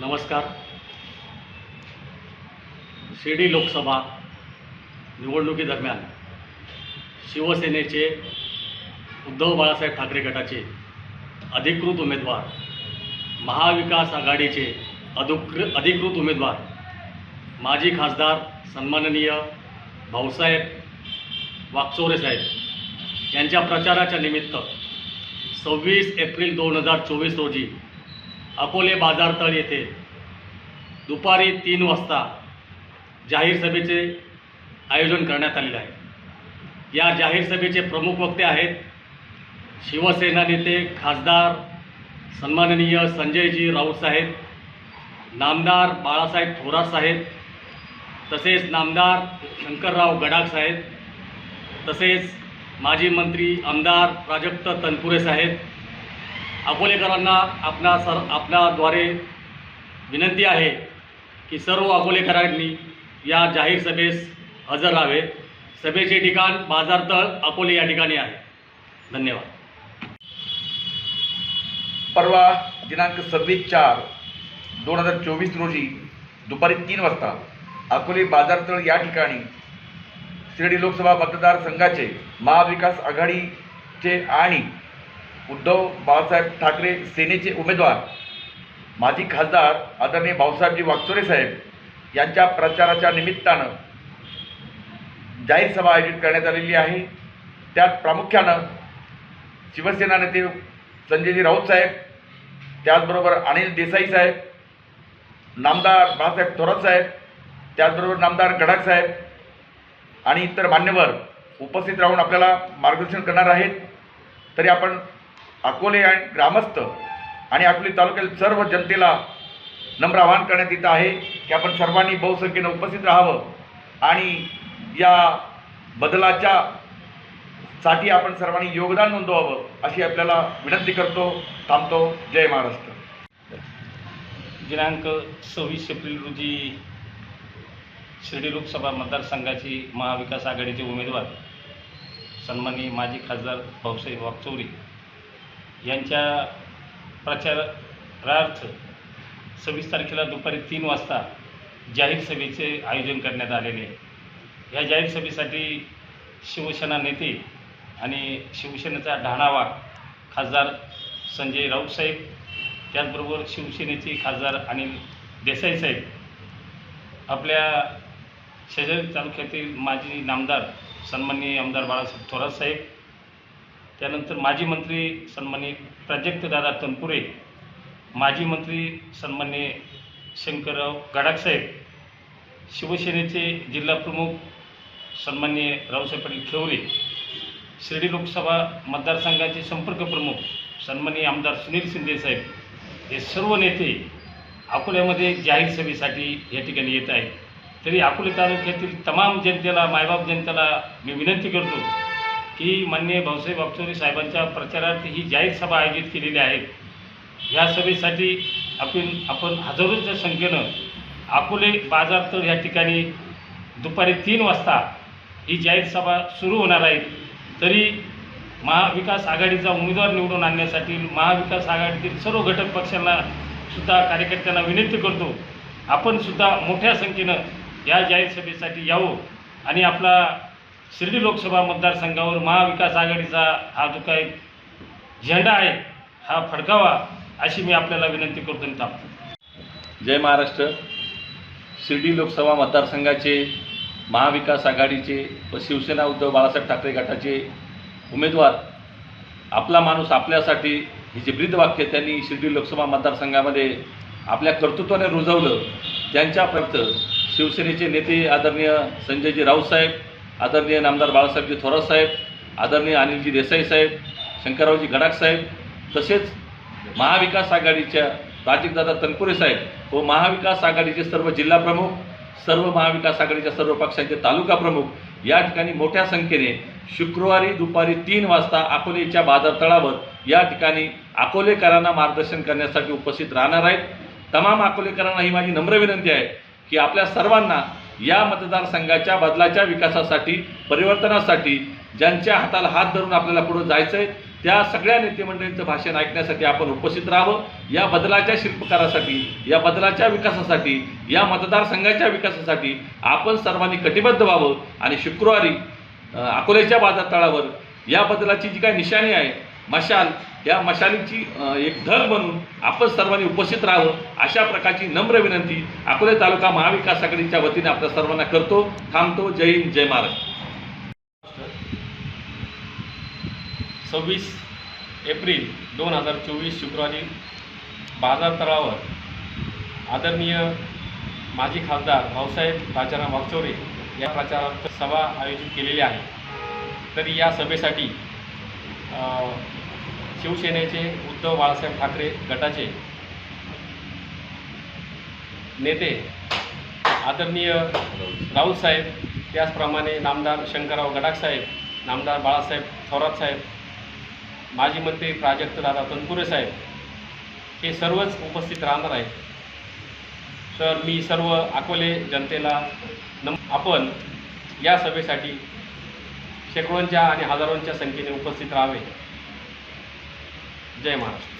नमस्कार. शिर्डी लोकसभा निवडणुकीदरम्यान शिवसेनेचे उद्धव बाळासाहेब ठाकरे गटाचे अधिकृत उमेदवार महाविकास आघाडीचे अधुकृ अधिकृत उमेदवार माजी खासदार सन्माननीय भाऊसाहेब वाकचोरे साहेब यांच्या प्रचाराच्या निमित्त सव्वीस एप्रिल दोन हजार चोवीस रोजी अकोले बाजारतळ येथे दुपारी तीन वाजता जाहीर सभेचे आयोजन करण्यात आलेले आहे. या जाहीर सभेचे प्रमुख वक्ते आहेत शिवसेना नेते खासदार सन्माननीय संजयजी राऊत साहेब नामदार बाळासाहेब थोरात साहेब तसेच नामदार शंकरराव गडाख साहेब तसेच माजी मंत्री आमदार प्राजक्त तनपुरे साहेब अकोलेकरांना आपणा सर आपल्याद्वारे विनंती आहे की सर्व अकोलेकरांनी या जाहीर सभेस हजर राहावे. सभेचे ठिकाण बाजारतळ अकोले या ठिकाणी आहे. धन्यवाद. परवा दिनांक सव्वीस चार दोन हजार चोवीस रोजी दुपारी तीन वाजता अकोले बाजारतळ या ठिकाणी शिर्डी लोकसभा मतदारसंघाचे महाविकास आघाडीचे आणि उद्धव बाळासाहेब ठाकरे सेनेचे उमेदवार. माजी खासदार आदरणीय भाऊसाहेबजी वागचोरे साहेब यांच्या प्रचाराच्या निमित्तानं जाहीर सभा आयोजित करण्यात आलेली आहे. त्यात प्रामुख्यानं शिवसेना नेते संजयजी राऊत साहेब त्याचबरोबर अनिल देसाई साहेब नामदार बाळासाहेब थोरात साहेब त्याचबरोबर नामदार गडाख साहेब आणि इतर मान्यवर उपस्थित राहून आपल्याला मार्गदर्शन करणार आहेत. तरी आपण अकोले आणि ग्रामस्थ आणि अकोले तालुक्यातील सर्व जनतेला नम्र आवाहन करण्यात येत आहे की आपण सर्वांनी बहुसंख्येनं उपस्थित राहावं आणि या बदलाच्या साठी आपण सर्वांनी योगदान नोंदवावं अशी आपल्याला विनंती करतो थांबतो. जय महाराष्ट्र. दिनांक सव्वीस एप्रिल रोजी शिर्डी लोकसभा मतदारसंघाची महाविकास आघाडीचे उमेदवार सन्माननीय माजी खासदार भाऊसाहेब वागचौरी यांच्या प्रचारार्थ सव्वीस तारखेला दुपारी तीन वाजता जाहीर सभेचे आयोजन करण्यात आलेले आहे. या जाहीर सभेसाठी शिवसेना नेते आणि शिवसेनेचा ढाणावा खासदार संजय राऊत साहेब त्याचबरोबर शिवसेनेचे खासदार अनिल देसाई साहेब आपल्या शेजारी तालुक्यातील माजी नामदार सन्माननीय आमदार बाळासाहेब थोरात साहेब त्यानंतर माजी मंत्री सन्माननीय प्राजक्तदादा तनपुरे माजी मंत्री सन्माननीय शंकरराव गडाकसाहेब शिवसेनेचे जिल्हाप्रमुख सन्माननीय रावसाहेब पाटील खेवरे शिर्डी लोकसभा मतदारसंघाचे संपर्क प्रमुख सन्माननीय आमदार सुनील शिंदेसाहेब हे सर्व नेते अकोल्यामध्ये जाहीर सभेसाठी या ठिकाणी येत आहेत. तरी अकोले तालुक्यातील तमाम जनतेला मायबाप जनतेला मी विनंती करतो की मान्य भाऊसाहेब वागचोरे साहेबांच्या प्रचारार्थ ही जाहीर सभा आयोजित केलेली आहे. ह्या सभेसाठी आपण आपण हजारोच्या संख्येनं अकोले बाजारतळ ह्या ठिकाणी दुपारी तीन वाजता ही जाहीर सभा सुरू होणार आहे. तरी महाविकास आघाडीचा उमेदवार निवडून आणण्यासाठी महाविकास आघाडीतील सर्व घटक पक्षांना सुद्धा कार्यकर्त्यांना विनंती करतो. आपण सुद्धा मोठ्या संख्येनं या जाहीर सभेसाठी यावं आणि आपला शिर्डी लोकसभा मतदारसंघावर महाविकास आघाडीचा हा जो काही झेंडा आहे हा फडकावा अशी मी आपल्याला विनंती करतो आणि थांबतो. जय महाराष्ट्र. शिर्डी लोकसभा मतदारसंघाचे महाविकास आघाडीचे व शिवसेना उद्धव बाळासाहेब ठाकरे गटाचे उमेदवार आपला माणूस आपल्यासाठी हे जे ब्रीदवाक्य त्यांनी शिर्डी लोकसभा मतदारसंघामध्ये आपल्या कर्तृत्वाने रुजवलं त्यांच्यापर्यंत शिवसेनेचे नेते आदरणीय संजयजी राऊतसाहेब आदरणीय नामदार बाळासाहेबजी थोरात साहेब आदरणीय अनिलजी देसाई साहेब शंकररावजी गडाख साहेब तसेच महाविकास आघाडीच्या राजीवदादा तनपुरे साहेब व महाविकास आघाडीचे सर्व जिल्हा प्रमुख सर्व महाविकास आघाडीच्या सर्व पक्षांचे तालुका प्रमुख या ठिकाणी मोठ्या संख्येने शुक्रवारी दुपारी तीन वाजता अकोलेच्या बाजारतळावर या ठिकाणी अकोलेकरांना मार्गदर्शन करण्यासाठी उपस्थित राहणार आहेत. तमाम अकोलेकरांना ही माझी नम्र विनंती आहे की आपल्या सर्वांना या मतदारसंघाच्या बदलाच्या विकासासाठी परिवर्तनासाठी ज्यांच्या हाताला हात धरून आपल्याला पुढे जायचं आहे त्या सगळ्या नेतेमंडळींचं भाषण ऐकण्यासाठी आपण उपस्थित राहावं. या बदलाच्या शिल्पकारासाठी या बदलाच्या विकासासाठी या मतदारसंघाच्या विकासासाठी आपण सर्वांनी कटिबद्ध व्हावं आणि शुक्रवारी अकोल्याच्या बाजारतळावर या बदलाची जी काही निशाणी आहे मशाल या मशालीची एक धग बनून आपण सर्वांनी उपस्थित राहावं अशा प्रकारची नम्र विनंती अकोले तालुका महाविकास आघाडीच्या वतीने आपल्या सर्वांना करतो. थांबतो. जय हिंद जय महाराज सव्वीस एप्रिल दोन हजार चोवीस शुक्रवारी बाजारतळावर आदरणीय माजी खासदार भाऊसाहेब राजाराम वागचौरे या प्रचारार्थ सभा आयोजित केलेली आहे. तरी या सभेसाठी शिवसेनेचे उद्धव बाळासाहेब ठाकरे गटाचे नेते आदरणीय राऊत साहेब त्याचप्रमाणे नामदार शंकरराव गडाखसाहेब नामदार बाळासाहेब थोरात साहेब माजी मंत्री प्राजक्त दादा तनपुरे साहेब हे सर्वच उपस्थित राहणार आहेत. तर मी सर्व अकोले जनतेला नम आपण या सभेसाठी शेकडोंच्या आणि हजारोंच्या संख्येने उपस्थित राहावे. जय महाराष्ट्र.